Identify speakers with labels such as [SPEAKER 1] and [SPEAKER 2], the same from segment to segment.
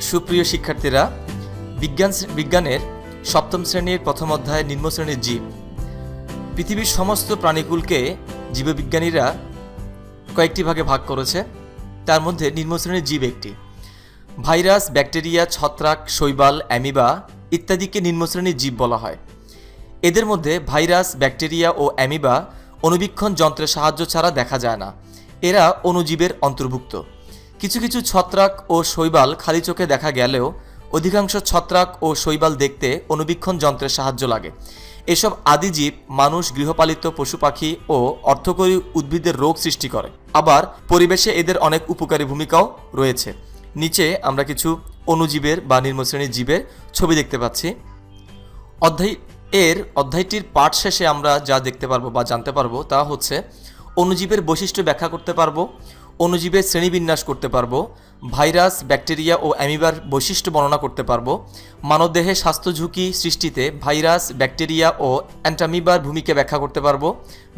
[SPEAKER 1] সুপ্রিয় শিক্ষার্থীরা, বিজ্ঞান বিজ্ঞানের সপ্তম শ্রেণির প্রথম অধ্যায় নিম্ন শ্রেণির জীব। পৃথিবীর সমস্ত প্রাণীকুলকে জীববিজ্ঞানীরা কয়েকটি ভাগে ভাগ করেছে। তার মধ্যে নিম্ন শ্রেণির জীব একটি। ভাইরাস, ব্যাকটেরিয়া, ছত্রাক, শৈবাল, অ্যামিবা ইত্যাদিকে নিম্ন শ্রেণির জীব বলা হয়। এদের মধ্যে ভাইরাস, ব্যাকটেরিয়া ও অ্যামিবা অণুবীক্ষণ যন্ত্রের সাহায্য ছাড়া দেখা যায় না। এরা অণুজীবের অন্তর্ভুক্ত। কিছু কিছু ছত্রাক ও শৈবাল খালি চোখে দেখা গেলেও অধিকাংশ ছত্রাক ও শৈবাল দেখতে অণুবীক্ষণ যন্ত্রের সাহায্য লাগে। এসব আদিজীব মানুষ, গৃহপালিত পশু পাখি ও অর্থকরী উদ্ভিদের রোগ সৃষ্টি করে। আবার পরিবেশে এদের অনেক উপকারী ভূমিকাও রয়েছে। নিচে আমরা কিছু অনুজীবের বা নিম্নশ্রেণীর জীবের ছবি দেখতে পাচ্ছি। অধ্যায় এর অধ্যায়টির পাঠ শেষে আমরা যা দেখতে পারব বা জানতে পারব তা হচ্ছে অণুজীবের বৈশিষ্ট্য ব্যাখ্যা করতে পারব। অণুজীবের শ্রেণীবিন্যাস করতে পারব, ভাইরাস, ব্যাকটেরিয়া ও অ্যামিবার বৈশিষ্ট্য বর্ণনা করতে পারব, মানবদেহে স্বাস্থ্য ঝুঁকি সৃষ্টিতে ভাইরাস, ব্যাকটেরিয়া ও অ্যান্টামিবার ভূমিকা ব্যাখ্যা করতে পারব,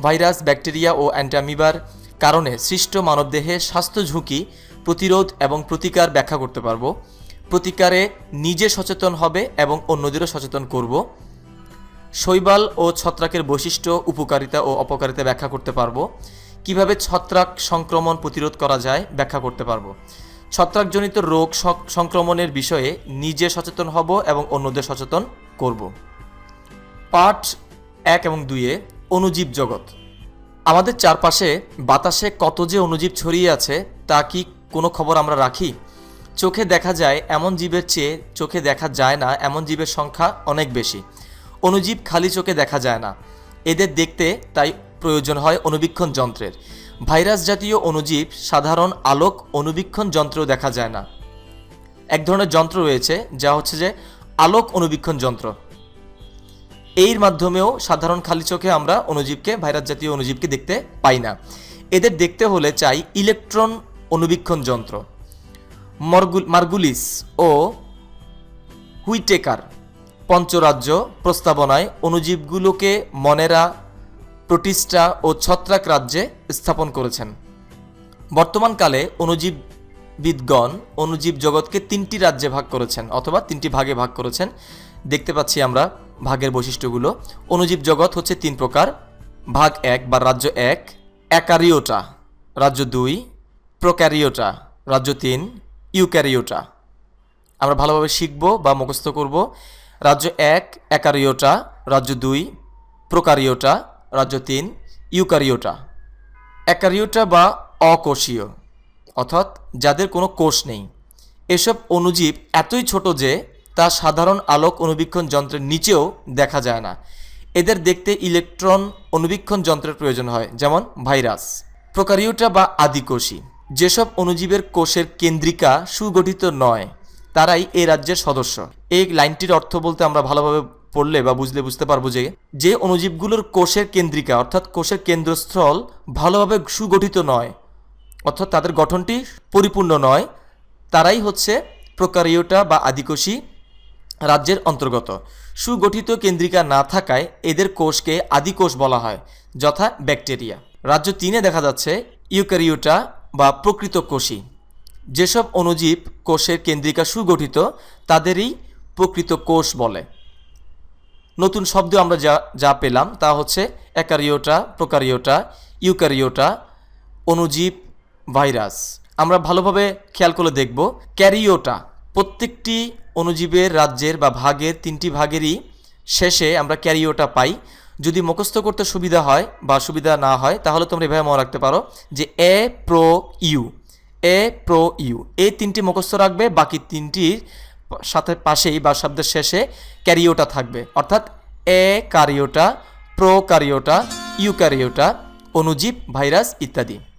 [SPEAKER 1] ভাইরাস, ব্যাকটেরিয়া ও অ্যান্টামিবার কারণে সৃষ্ট মানবদেহে স্বাস্থ্য ঝুঁকি প্রতিরোধ এবং প্রতিকার ব্যাখ্যা করতে পারব, প্রতিকারে নিজে সচেতন হবে এবং অন্যদেরও সচেতন করব, শৈবাল ও ছত্রাকের বৈশিষ্ট্য, উপকারিতা ও অপকারিতা ব্যাখ্যা করতে পারব কীভাবে ছত্রাক সংক্রমণ প্রতিরোধ করা যায় ব্যাখ্যা করতে পারব। ছত্রাকজনিত রোগ সংক্রমণের বিষয়ে নিজে সচেতন হব এবং অন্যদের সচেতন করব। পাঠ এক এবং দুইয়ে অনুজীব জগৎ। আমাদের চারপাশে বাতাসে কত যে অনুজীব ছড়িয়ে আছে, তা কি কোনো খবর আমরা রাখি? চোখে দেখা যায় এমন জীবের চেয়ে চোখে দেখা যায় না, এমন জীবের সংখ্যা অনেক বেশি। অনুজীব খালি চোখে দেখা যায় না। এদের দেখতে তাই প্রয়োজন হয় অণুবীক্ষণ যন্ত্রের। ভাইরাস জাতীয় অণুজীব, সাধারণ আলোক অণুবীক্ষণ যন্ত্রেও দেখা যায় না। এক ধরনের যন্ত্র রয়েছে, যা হচ্ছে যে আলোক অণুবীক্ষণ যন্ত্র। এর মাধ্যমেও সাধারণ খালি চোখে আমরা অণুজীবকে, ভাইরাস জাতীয় অণুজীবকে দেখতে পাই না। এদের দেখতে হলে চাই ইলেকট্রন অণুবীক্ষণ যন্ত্র। মর্গুল মার্গুলিস ও হুইটেকার পঞ্চরাজ্য প্রস্তাবনায় অণুজীবগুলোকে মনেরা প্রোটিস্টা ও ছত্রাক রাজ্যে স্থাপন করেছেন। বর্তমানকালে অণুজীববিদগণ অণুজীব জগৎকে তিনটি রাজ্যে ভাগ করেছেন অথবা তিনটি ভাগে ভাগ করেছেন। দেখতে পাচ্ছি আমরা ভাগের বৈশিষ্ট্যগুলো। অনুজীব জগৎ হচ্ছে তিন প্রকার, ভাগ এক বা রাজ্য এক অ্যাকারিওটা রাজ্য দুই, প্রোক্যারিওটা, রাজ্য তিন, ইউক্যারিওটা। আমরা ভালোভাবে শিখব বা মুখস্থ করব। রাজ্য এক অ্যাকারিওটা রাজ্য দুই প্রোকারিওটা রাজ্য তিন, ইউকারিওটা। অ্যাকারিওটা বা অকোষীয়, অর্থাৎ যাদের কোনো কোষ নেই। এসব অণুজীব এতই ছোট যে তা সাধারণ আলোক অণুবীক্ষণ যন্ত্রের নিচেও দেখা যায় না। এদের দেখতে ইলেকট্রন অণুবীক্ষণ যন্ত্রের প্রয়োজন হয়, যেমন ভাইরাস। প্রকারিওটা বা আদিকোষী, যেসব অণুজীবের কোষের কেন্দ্রিকা সুগঠিত নয়, তারাই এই রাজ্যের সদস্য। এই লাইনটির অর্থ বলতে আমরা ভালোভাবে পড়লে বা বুঝলে বুঝতে পারব যে যে অণুজীবগুলোর কোষের কেন্দ্রিকা, অর্থাৎ কোষের কেন্দ্রস্থল ভালোভাবে সুগঠিত নয়, অর্থাৎ তাদের গঠনটি পরিপূর্ণ নয়, তারাই হচ্ছে প্রকারিওটা বা আদিকোষী রাজ্যের অন্তর্গত। সুগঠিত কেন্দ্রিকা না থাকায় এদের কোষকে আদিকোষ বলা হয়, যথা ব্যাকটেরিয়া। রাজ্য তিনে দেখা যাচ্ছে ইউক্যারিওটা বা প্রকৃত কোষী। যেসব অণুজীব কোষের কেন্দ্রিকা সুগঠিত, তাদেরই প্রকৃত কোষ বলে। নতুন শব্দ আমরা যা যা পেলাম তা হচ্ছে অ্যাকারিওটা প্রোকারিওটা ইউক্যারিওটা অণুজীব ভাইরাস। আমরা ভালোভাবে খেয়াল করে দেখব। ক্যারিওটা, প্রত্যেকটি অণুজীবের রাজ্যের বা ভাগের তিনটি ভাগেরই শেষে আমরা ক্যারিওটা পাই। যদি মুখস্থ করতে সুবিধা হয় বা সুবিধা না হয়, তাহলে তোমরা এভাবে মনে রাখতে পারো যে A, pro, U. A, pro, U. এই তিনটি মুখস্থ রাখবে, বাকি তিনটির সাথে পাশেই বা শব্দের শেষে ক্যারিওটা থাকবে। অর্থাৎ akaryota, prokaryota, eukaryota, অনুজীব, ভাইরাস ইত্যাদি।